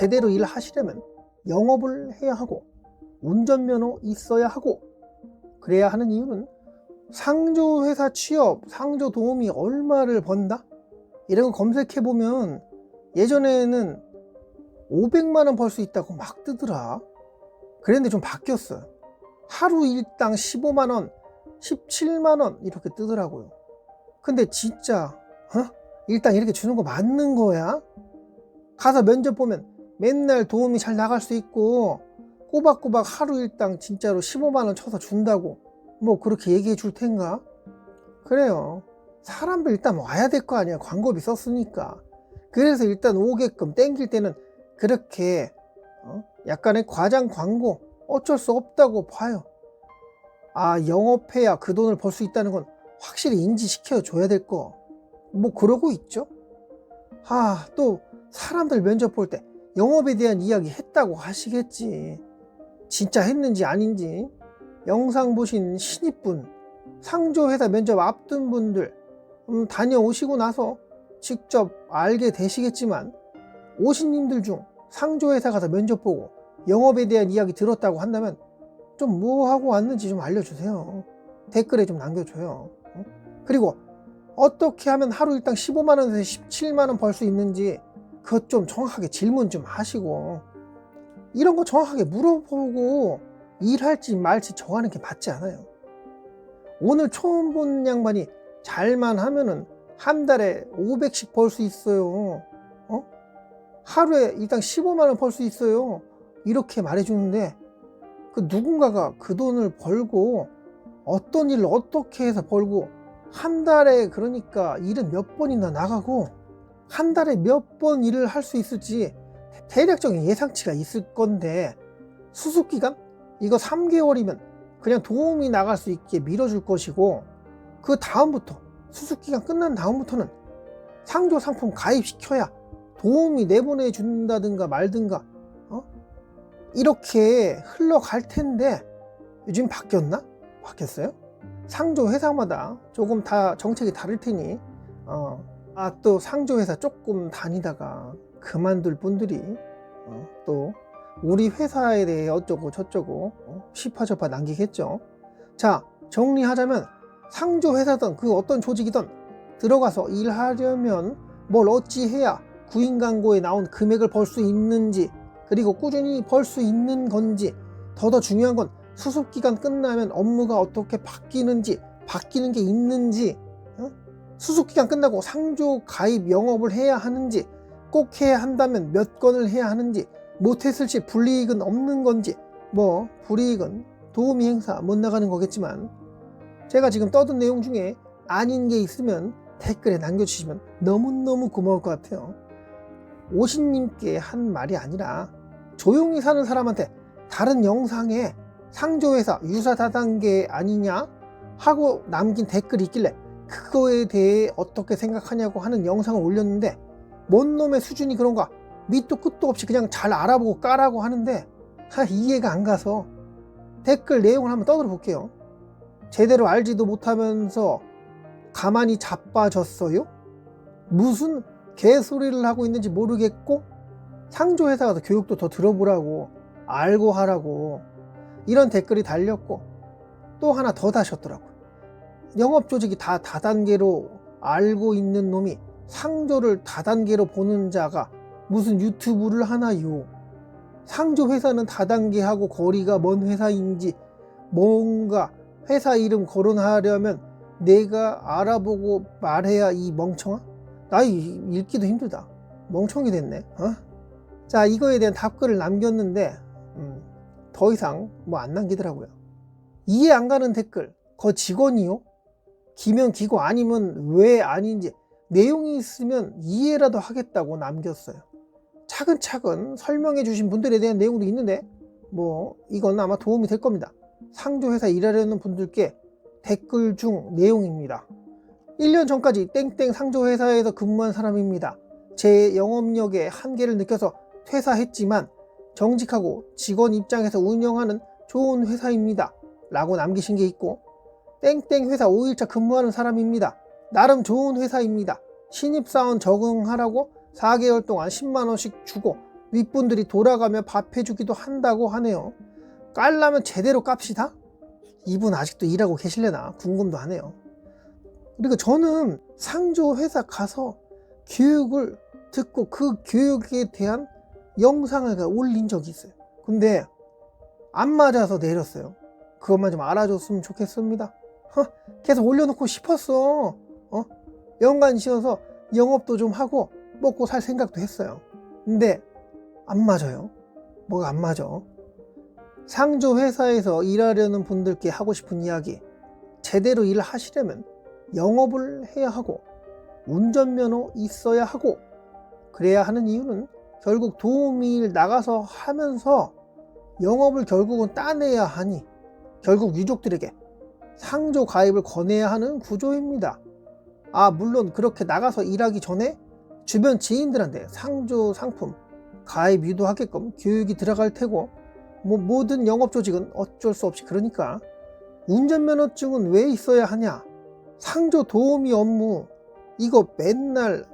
제대로 일하시려면 영업을 해야 하고 운전면허 있어야 하고 그래야 하는 이유는 상조회사 취업, 상조 도우미 얼마를 번다? 이런 거 검색해 보면 예전에는 500만 원 벌 수 있다고 막 뜨더라. 그랬는데 좀 바뀌었어요. 하루 일당 15만 원, 17만 원 이렇게 뜨더라고요. 근데 진짜 어? 일당 이렇게 주는 거 맞는 거야? 가서 면접 보면 맨날 도움이 잘 나갈 수 있고 꼬박꼬박 하루 일당 진짜로 15만 원 쳐서 준다고 뭐 그렇게 얘기해 줄 텐가? 그래요. 사람들 일단 와야 될 거 아니야. 광고비 썼으니까. 그래서 일단 오게끔 땡길 때는 그렇게 어? 약간의 과장 광고 어쩔 수 없다고 봐요. 아, 영업해야 그 돈을 벌 수 있다는 건 확실히 인지시켜 줘야 될 거. 뭐 그러고 있죠. 아, 또 사람들 면접 볼 때 영업에 대한 이야기 했다고 하시겠지. 진짜 했는지 아닌지 영상 보신 신입분, 상조회사 면접 앞둔 분들 음, 다녀오시고 나서 직접 알게 되시겠지만 오신님들 중 상조회사 가서 면접 보고 영업에 대한 이야기 들었다고 한다면 좀 뭐 하고 왔는지 좀 알려주세요. 댓글에 좀 남겨줘요. 어? 그리고 어떻게 하면 하루 일당 15만 원에서 17만 원 벌 수 있는지 그것 좀 정확하게 질문 좀 하시고 이런 거 정확하게 물어보고 일할지 말지 정하는 게 맞지 않아요. 오늘 처음 본 양반이 잘만 하면은 한 달에 500씩 벌 수 있어요. 어? 하루에 일당 15만 원 벌 수 있어요. 이렇게 말해주는데 그 누군가가 그 돈을 벌고 어떤 일을 어떻게 해서 벌고 한 달에 그러니까 일은 몇 번이나 나가고 한 달에 몇 번 일을 할 수 있을지 대략적인 예상치가 있을 건데 수습 기간 이거 3개월이면 그냥 도움이 나갈 수 있게 밀어줄 것이고 그 다음부터 수습 기간 끝난 다음부터는 상조 상품 가입시켜야 도움이 내보내 준다든가 말든가 어? 이렇게 흘러갈 텐데 요즘 바뀌었나? 바뀌었어요? 상조 회사마다 조금 다 정책이 다를 테니 어, 아 또 상조 회사 조금 다니다가 그만둘 분들이 어, 또 우리 회사에 대해 어쩌고 저쩌고 어, 시파저파 남기겠죠. 자 정리하자면 상조 회사든 그 어떤 조직이든 들어가서 일하려면 뭘 어찌 해야 구인 광고에 나온 금액을 벌 수 있는지 그리고 꾸준히 벌 수 있는 건지 더더 중요한 건 수습 기간 끝나면 업무가 어떻게 바뀌는지 바뀌는 게 있는지 어? 수습 기간 끝나고 상조 가입 영업을 해야 하는지 꼭 해야 한다면 몇 건을 해야 하는지 못했을 시 불이익은 없는 건지 뭐 불이익은 도우미 행사 못 나가는 거겠지만 제가 지금 떠든 내용 중에 아닌 게 있으면 댓글에 남겨주시면 너무너무 고마울 것 같아요. 오신님께 한 말이 아니라 조용히 사는 사람한테 다른 영상에 상조회사 유사 다단계 아니냐 하고 남긴 댓글이 있길래 그거에 대해 어떻게 생각하냐고 하는 영상을 올렸는데 뭔 놈의 수준이 그런가 밑도 끝도 없이 그냥 잘 알아보고 까라고 하는데 하, 이해가 안 가서 댓글 내용을 한번 떠들어 볼게요. 제대로 알지도 못하면서 가만히 자빠졌어요? 무슨 개소리를 하고 있는지 모르겠고 상조회사 가서 교육도 더 들어보라고 알고 하라고 이런 댓글이 달렸고 또 하나 더 다셨더라고요. 영업 조직이 다 다단계로 알고 있는 놈이 상조를 다단계로 보는 자가 무슨 유튜브를 하나요? 상조 회사는 다단계하고 거리가 먼 회사인지 뭔가 회사 이름 거론하려면 내가 알아보고 말해야 이 멍청아? 나 읽기도 힘들다. 멍청이 됐네. 어? 자, 이거에 대한 답글을 남겼는데 음, 더 이상 뭐 안 남기더라고요. 이해 안 가는 댓글. 거 직원이요? 기면 기고 아니면 왜 아닌지 내용이 있으면 이해라도 하겠다고 남겼어요. 차근차근 설명해 주신 분들에 대한 내용도 있는데 뭐 이건 아마 도움이 될 겁니다. 상조회사 일하려는 분들께 댓글 중 내용입니다. 1년 전까지 땡땡 상조회사에서 근무한 사람입니다. 제 영업력의 한계를 느껴서 퇴사했지만 정직하고 직원 입장에서 운영하는 좋은 회사입니다. 라고 남기신 게 있고 땡땡 회사 5일차 근무하는 사람입니다. 나름 좋은 회사입니다. 신입사원 적응하라고 4개월 동안 10만원씩 주고 윗분들이 돌아가며 밥 해주기도 한다고 하네요. 깔라면 제대로 깝시다? 이분 아직도 일하고 계실려나 궁금도 하네요. 그리고 저는 상조 회사 가서 교육을 듣고 그 교육에 대한 영상을 올린 적이 있어요. 근데 안 맞아서 내렸어요. 그것만 좀 알아줬으면 좋겠습니다. 허, 계속 올려놓고 싶었어. 어? 연간 씌어서 영업도 좀 하고 먹고 살 생각도 했어요. 근데 안 맞아요. 뭐가 안 맞아. 상조 회사에서 일하려는 분들께 하고 싶은 이야기. 제대로 일을 하시려면 영업을 해야 하고 운전면허 있어야 하고 그래야 하는 이유는 결국 도우미일 나가서 하면서 영업을 결국은 따내야 하니 결국 유족들에게 상조 가입을 권해야 하는 구조입니다. 아, 물론 그렇게 나가서 일하기 전에 주변 지인들한테 상조 상품 가입 유도하게끔 교육이 들어갈 테고 뭐 모든 영업 조직은 어쩔 수 없이 그러니까 운전면허증은 왜 있어야 하냐? 상조 도우미 업무 이거 맨날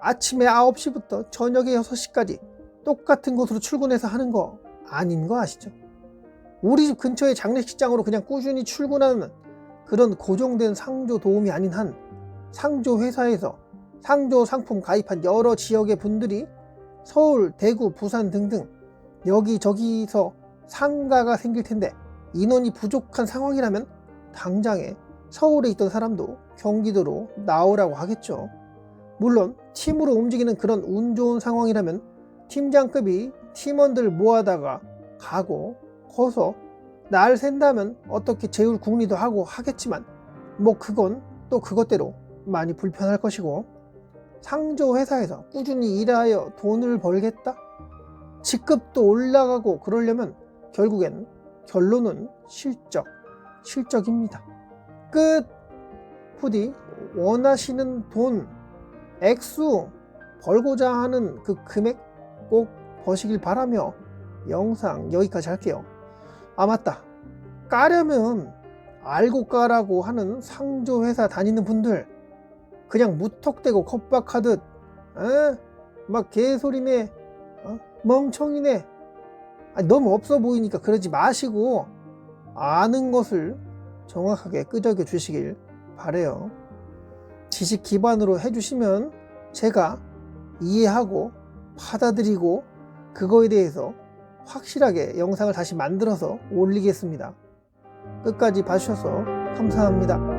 아침에 9시부터 저녁에 6시까지 똑같은 곳으로 출근해서 하는 거 아닌 거 아시죠? 우리 집 근처의 장례식장으로 그냥 꾸준히 출근하는 그런 고정된 상조 도우미 아닌 한 상조 회사에서 상조 상품 가입한 여러 지역의 분들이 서울, 대구, 부산 등등 여기저기서 상가가 생길 텐데 인원이 부족한 상황이라면 당장에 서울에 있던 사람도 경기도로 나오라고 하겠죠. 물론 팀으로 움직이는 그런 운 좋은 상황이라면 팀장급이 팀원들 모아다가 가고 커서 날 샌다면 어떻게 재울 궁리도 하고 하겠지만 뭐 그건 또 그것대로 많이 불편할 것이고 상조 회사에서 꾸준히 일하여 돈을 벌겠다? 직급도 올라가고 그러려면 결국엔 결론은 실적, 실적입니다. 끝! 부디 원하시는 돈, 액수, 벌고자 하는 그 금액 꼭 버시길 바라며 영상 여기까지 할게요. 아, 맞다. 까려면 알고 까라고 하는 상조 회사 다니는 분들 그냥 무턱대고 컵박하듯 에? 막 개소리네 어? 멍청이네 아니, 너무 없어 보이니까 그러지 마시고 아는 것을 정확하게 끄적여 주시길 바래요 지식 기반으로 해주시면 제가 이해하고 받아들이고 그거에 대해서 확실하게 영상을 다시 만들어서 올리겠습니다. 끝까지 봐주셔서 감사합니다.